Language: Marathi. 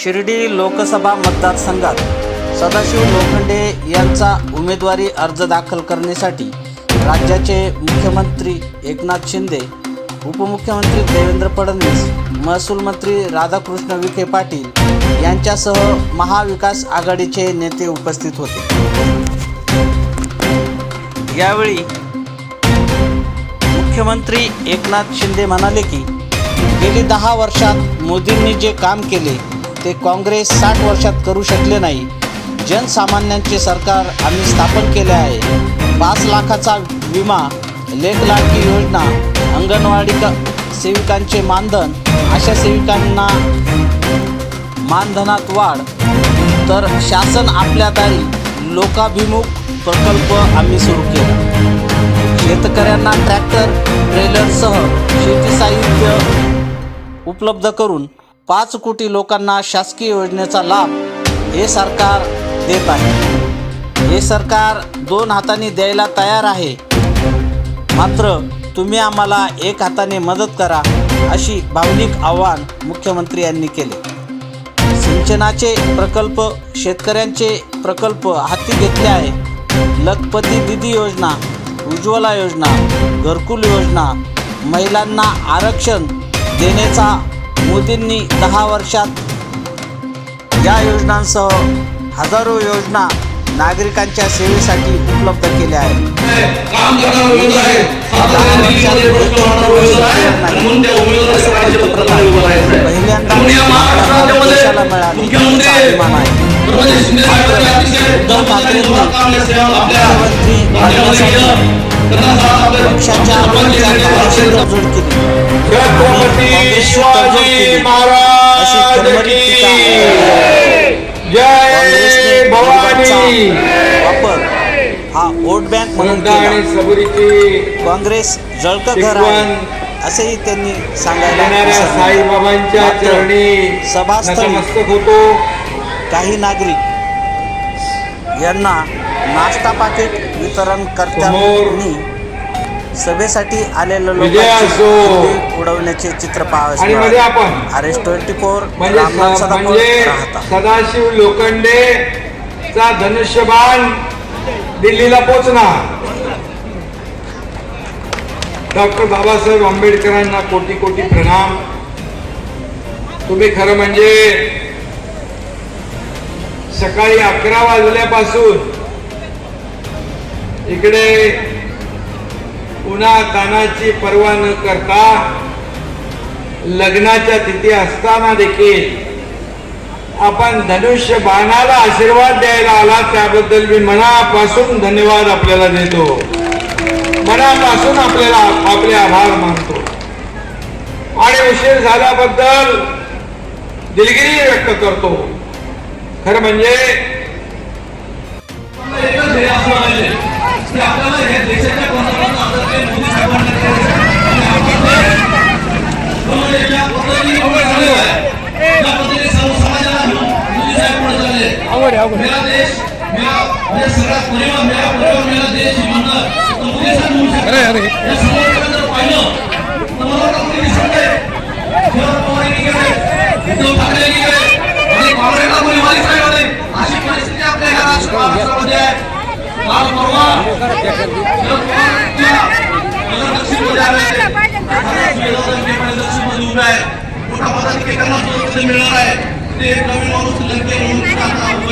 शिर्डी लोकसभा मतदारसंघात सदाशिव लोखंडे यांचा उमेदवारी अर्ज दाखल करण्यासाठी राज्याचे मुख्यमंत्री एकनाथ शिंदे उपमुख्यमंत्री देवेंद्र फडणवीस महसूल मंत्री राधाकृष्ण विखे पाटील यांच्यासह महाविकास आघाडीचे नेते उपस्थित होते. यावेळी मुख्यमंत्री एकनाथ शिंदे म्हणाले की गेली दहा वर्षात मोदींनी जे काम केले ते काँग्रेस साठ वर्षात करू शकले नाही. जनसामान्यांचे सरकार आम्ही स्थापन केले आहे. पाच लाखाचा विमा लेखलाडकी योजना अंगणवाडी सेविकांचे मानधन अशा सेविकांना मानधनात वाढ. तर शासन आपल्या दारी लोकाभिमुख प्रकल्प आम्ही सुरू केला. शेतकऱ्यांना ट्रॅक्टर ट्रेलरसह शेती साहित्य उपलब्ध करून पाच कोटी लोकांना शासकीय योजनेचा लाभ हे सरकार देत आहे. हे सरकार दोन हातांनी द्यायला तयार आहे. मात्र तुम्ही आम्हाला एक हाताने मदत करा अशी भावनिक आव्हान मुख्यमंत्री यांनी केले. सिंचनाचे प्रकल्प शेतकऱ्यांचे प्रकल्प हाती घेतले आहे. लखपती दिदी योजना उज्ज्वला योजना घरकुल योजना महिलांना आरक्षण देण्याचा मोदींनी दहा वर्षात या योजनांसह हजारो योजना नागरिकांच्या सेवेसाठी उपलब्ध केल्या आहेत. पहिल्यांदा देशाला मिळाली मुख्यमंत्री उद्धव ठाकरेंनी पक्षाच्या. तडजोड केली शिवाजी महाराज जय! भवानी! वापर हा वोट बँक म्हणून केला. काँग्रेस जळकं घर आहे असेही त्यांनी सांगायला. साईबाबांच्या चरणी सभास्थळी होतो. काही नागरिक यांना नाश्ता पाकिट वितरण करत्यांनी सभेसाठी आलेल्या लोकांची उडवण्याचे चित्र आपण आर एस ट्वेंटी फोर म्हणजे रामनाथ स- सदाफळ म्हणजे सदाशिव लोखंडे चा धनुष्यबाण दिल्लीला पोचणार. डॉक्टर बाबासाहेब आंबेडकरांना कोटी कोटी प्रणाम. तुम्ही खरं म्हणजे सकाळी अकरा वाजल्यापासून इकडे पुन्हा दानाची पर्वा न करता लग्नाच्या तिथी असताना देखील आपण धनुष्य बाणाला आशीर्वाद द्यायला आला त्याबद्दल मी मनापासून धन्यवाद आपल्याला देतो. मनापासून आपल्याला आपले आभार मानतो. आणि उशीर झाल्याबद्दल दिलगिरी व्यक्त करतो. खरं म्हणजे मेरा देश मेरा म्हणजे सगळ्यात परिवार मेरा परिवार मेरा देश हे। म्हणणं म्हणू शकतात या सर्वांकडे जर पाहिलं तर मला मोदी दिसतंय शरद पवार यांनी केले उद्धव ठाकरे यांनी आणि काँग्रेसला कोणी माहीत नाही होते अशी परिस्थिती आपल्या ह्या राष्ट्र महाराष्ट्रामध्ये आहे काल परवा नगरदक्षिणमध्ये आले दक्षिणमध्ये उभे आहे मोठ्या पदाधिकाऱ्यांना सुरक्षा मिळणार आहे ते नवीन माणूस लंके म्हणून